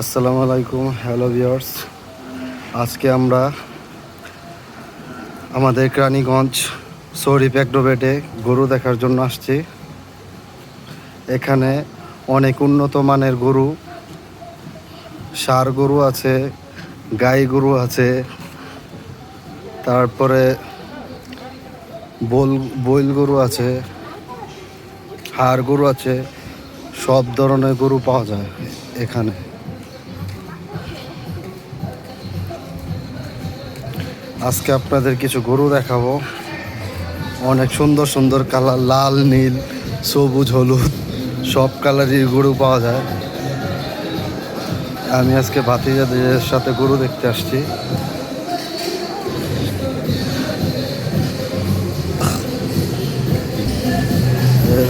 আসসালামু আলাইকুম, hello viewers. আজকে আমরা আমাদের কেরানীগঞ্জ শরীফ অ্যাগ্রোভেটে গরু দেখার জন্য আসছি। এখানে অনেক উন্নত মানের গরু, সার গরু আছে, গাই গরু আছে, তারপরে বোল, বইল গরু আছে, হাড় গরু আছে, সব ধরনের গরু পাওয়া যায় এখানে। আজকে আপনাদের কিছু গরু দেখাবো। অনেক সুন্দর সুন্দর কালার, লাল, নীল, সবুজ, হলুদ, সব কালারের গরু পাওয়া যায়। আমি আজকে ভাতিজাদের সাথে গরু দেখতে আসছি।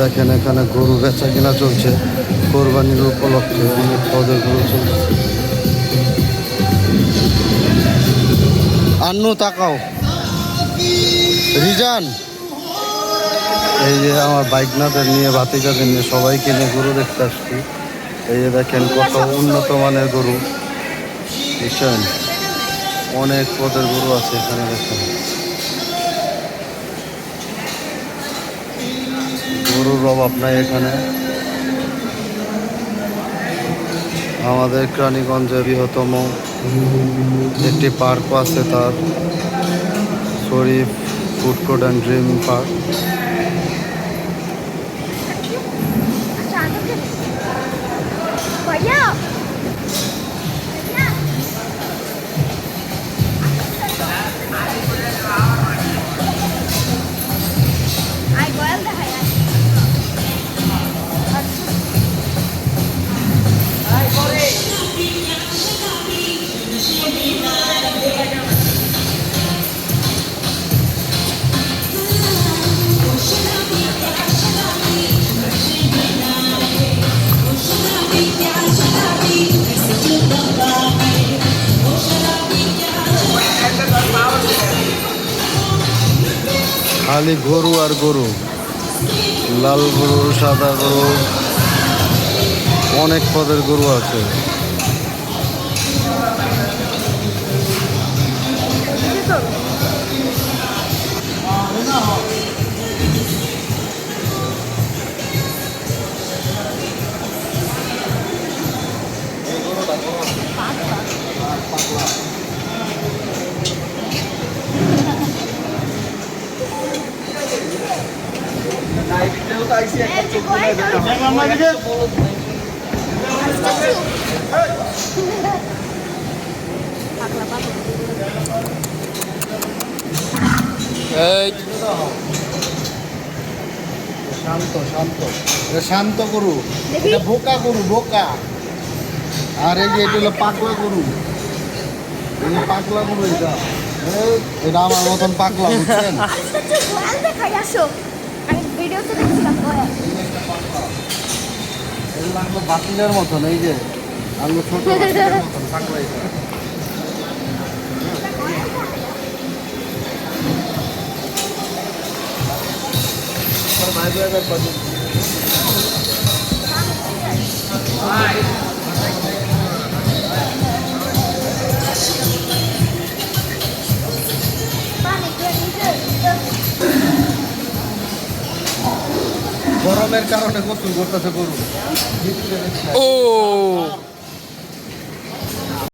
দেখেন এখানে গরু বেচা কিনা চলছে। কোরবানির উপলক্ষে অনেক পদের গরু চলছে। আন্নু তাকাও। রিজান। এই যে আমার বাইকনাদের নিয়ে, ভাতিজাদের নিয়ে সবাইকে নিয়ে গরু দেখতে আসছি। এই যে দেখেন কত উন্নত মানের গরু। বুঝছেন অনেক পদের গরু আছে এখানে দেখেন। গরুর অভাব নাই এখানে। আমাদের কেরানীগঞ্জে বৃহত্তম একটি পার্কও আছে তার Sharif food court and dream park ভাইয়া খালি গরু আর গরু। লাল গরু সাদা গরু অনেক পদের গরু আছে। শান্ত শান্ত শান্ত গরু। এটা বোকা গরু বোকা আর এই যে এটা হলো পাগলা গরু এই পাগলা গরু এটা এটা আমার মতন পাগলা বুঝছেন আচ্ছা আচ্ছা ভিডিওতে দেখছিলাম গয়াল এগুলো বাতিলের মতন এই যে আঙুল ছোট বাতিলের গরমের কারণে গোসল করতেছে গরু ও